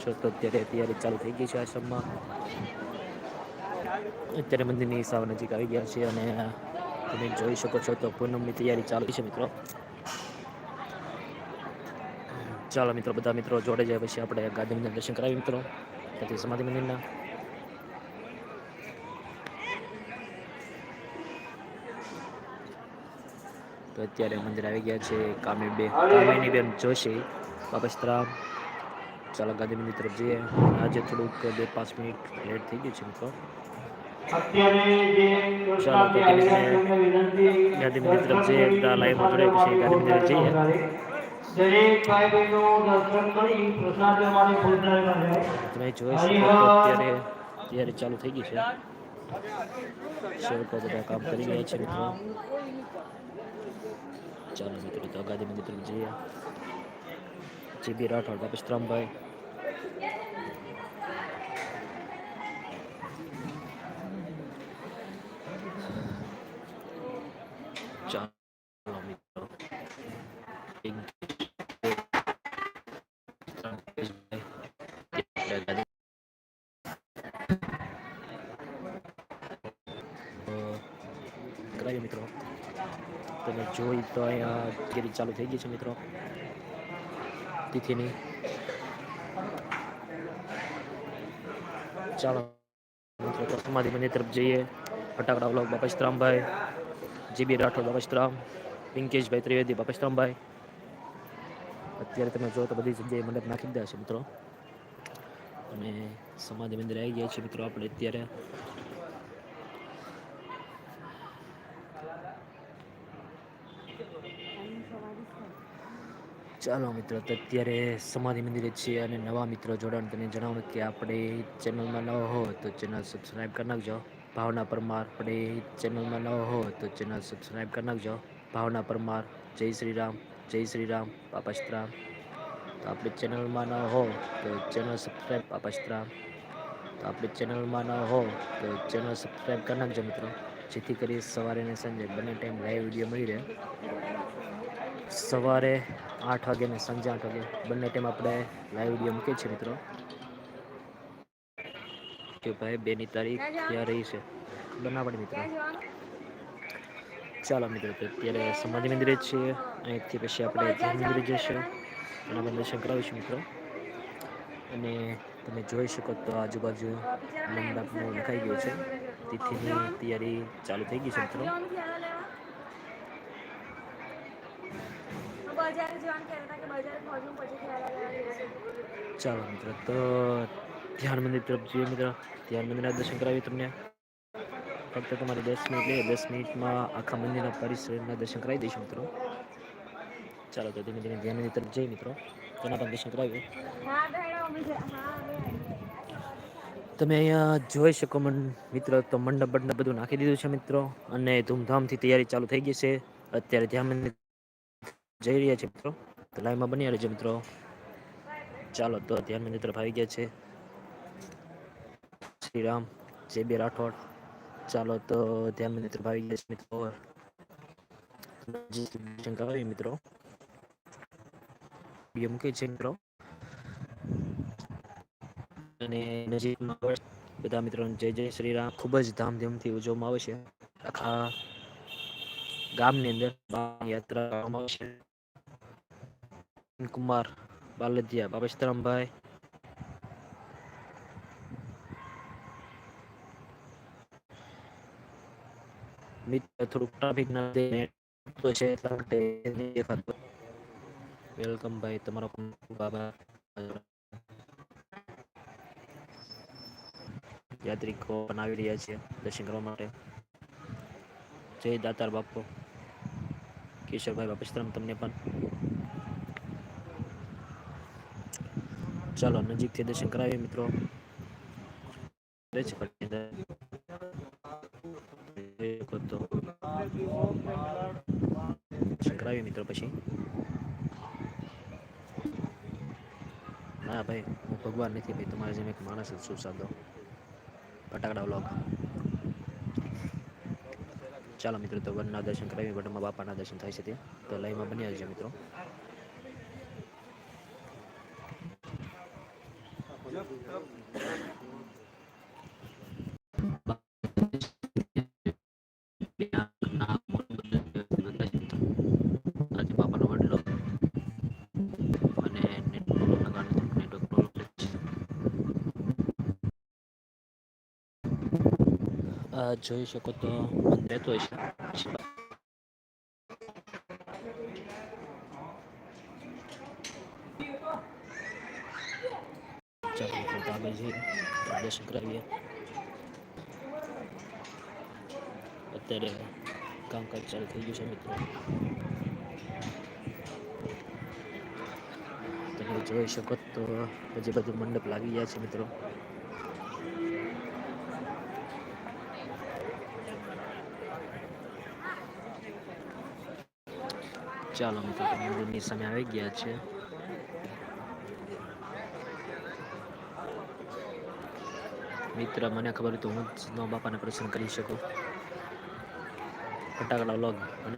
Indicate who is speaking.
Speaker 1: છો તો અત્યારે તૈયારી ચાલુ થઈ ગઈ છે આશ્રમમાં અત્યારે મંદિરની સાવ નજીક આવી ગયા છે અને તમે જોઈ શકો છો તો પૂનમની તૈયારી ચાલુ છે મિત્રો. ચાલો મિત્રો, બધા મિત્રો જોડે જાય પછી આપણે ગાંધી મંદિર દર્શન કરાવીએ મિત્રો. ત્યાંથી સમાધિ મંદિરના. તો અત્યારે મંદિર આવી ગયા છે. કામી બે કામિની બેન જોશી બાપસ્તરામ ચાલો ગાંધી મંદિર તરફ જઈએ આજે થોડુંક બે પાંચ મિનિટ લેટ થઈ ગયું છે મિત્રો
Speaker 2: અત્યારે જે
Speaker 1: ચાલો તો
Speaker 2: કૃષ્ણ
Speaker 1: ધીમે
Speaker 2: આવી
Speaker 1: ધીમે
Speaker 2: રહ્યા છે એમને વિનંતી
Speaker 1: ગાંધી મંદિર તરફ જઈએ બધા લાઈનમાં જોડાય પછી ગાંધી મંદિર જઈએ
Speaker 2: દરેક ભાઈ બહેનો દર્શન કરી પ્રસાદ લેવાની ભોજનાલયમાં જાય
Speaker 1: તમે જોઈ શકો તો અત્યારે તૈયારી ચાલુ થઈ ગઈ છે સેવકો બધા કામ કરી રહ્યા છે મિત્રો ચાલો મિત્રો તો ગાંધી મંદિર તરફ જઈએ જીબી રાઠોડ બાપસ્તરામભાઈ મિત્રો તમે જોઈ તો અહીંયા કેરી ચાલુ થઈ ગઈ છે મિત્રો તિથિની ચાલો સમાધિ મંદિર તરફ જઈએ. ફટાકડા વ્લોગ બાપસ્તરામભાઈ જીબી રાઠોડ બાપસ્તરામ પિંકેશભાઈ ત્રિવેદી બાપસ્તરામભાઈ અત્યારે તમે જો તો બધી જગ્યાએ મંડપ નાખી દીધા છે, મિત્રો. અને સમાધિ મંદિર આવી ગયા છે, મિત્રો, આપણે અત્યારે. ચાલો મિત્રો, તો અત્યારે સમાધિ મંદિરે છીએ અને નવા મિત્રો જોડાણ તમને જણાવું કે આપણે ચેનલમાં નવો હો તો ચેનલ સબસ્ક્રાઈબ કરી નાખજો. ભાવના પરમાર આપણે ચેનલમાં નવો હો તો ચેનલ સબસ્ક્રાઈબ કરી નાખજો. ભાવના પરમાર, જય શ્રી રામ જય શ્રી રામ પાપસ્તરામ. તો આપણી ચેનલમાં ન હો તો ચેનલ સબસ્ક્રાઈબ પાપસ્તરામ. તો આપણી ચેનલમાં ન હો તો ચેનલ સબસ્ક્રાઈબ કરી નાખજો મિત્રો. જેથી કરી સવારે અને સાંજે બંને ટાઈમ લાઈવ વીડિયો મળી રહે. સવારે આઠ વાગે ને સાંજે આઠ વાગે. બંને ટાઈમ આપણે લાઈવ વીડિયો મૂકીએ છીએ મિત્રો. કે ભાઈ, બેની તારીખ ક્યાં રહી છે? ના મિત્રો. ચાલો મિત્રો અત્યારે સમાધિ મંદિરે છીએ. અહીંથી પછી આપણે ધ્યાન મંદિરે જઈશું. અને આપણે દર્શન કરાવીશું મિત્રો. અને તમે જોઈ શકો તો આજુબાજુ મંડપનું લખાઈ ગયું છે. તિથિની તૈયારી ચાલુ થઈ ગઈ છે મિત્રો. ચાલો મિત્રો તો ધ્યાન મંદિર તરફ જોઈએ મિત્રો. ધ્યાન મંદિરના દર્શન કરાવીએ તમને. ફક્ત તમારે દસ મિનિટ લે દસ મિનિટમાં આખા મંદિરના પરિસરના દર્શન કરાવી દઈશું મિત્રો. ચાલો તો ધીમે ધીમે ધ્યાન મંદિર તરફ જઈએ મિત્રો. તેના પણ દર્શન કરાવીએ. તમે અહીંયા જોઈ શકો મન મિત્રો તો મંડપ બંડપ બધું નાખી દીધું છે મિત્રો. અને ધૂમધામથી તૈયારી ચાલુ થઈ ગઈ છે. અત્યારે ધ્યાન મંદિર જઈ રહ્યા છે મિત્રો. તો લાઈવમાં બની રહેજો મિત્રો. ચાલો તો ધ્યાન મંદિર તરફ ગયા છે. શ્રી જય બે રાઠોડ. ચાલો તો ધ્યાન મંદિર તરફ ગયા છે મિત્રો. મિત્રો. મૂકે છે મિત્રો. અને નજીકમાં બધા મિત્રોને જય જય શ્રી રામ ખૂબ જ ધામધૂમથી ઉજવવામાં આવે છે. આખા ગામની અંદર યાત્રા કરવામાં આવે છે. કુમાર બાલદિયા બાબા સીતારામભાઈ મિત્ર થોડુંક ટ્રાફિક ના દે તો છે એટલા માટે દેખાતું વેલકમ ભાઈ તમારો યાત્રિકો બનાવી રહ્યા છે દર્શન કરવા માટે જય દાતાર બાપુ કેશવભાઈ બાપસ્તરામ તમને પણ ચાલો નજીકથી દર્શન કરાવીએ મિત્રો. તો કરાવીએ મિત્રો પછી. ના ભાઈ, હું ભગવાન નથી ભાઈ, તમારા જેમ એક માણસ જ છું સાદો. ફટાકડા વ્લોગ. ચાલો મિત્રો, તો વનના દર્શન કરાવી વનમાં બાપાના દર્શન થાય છે ત્યાં તો લઈમાં બની આવજો મિત્રો. જોઈ શકો તો બંધ રહેતો છે ચાલો મિત્રો તો આગળ જઈએ. દર્શન કરાવીએ અત્યારે કામકાજ ચાલુ થઈ ગયું છે મિત્રો. તમે જોઈ શકો તો હજી બધું મંડપ લાગી ગયા છે મિત્રો. ચાલો મિત્રો, મંદિરની સામે આવી ગયા છે. મિત્ર મને ખબર હતું હું જ નો બાપાને પ્રસન્ન કરી શકું. ફટાકડા લોગ મને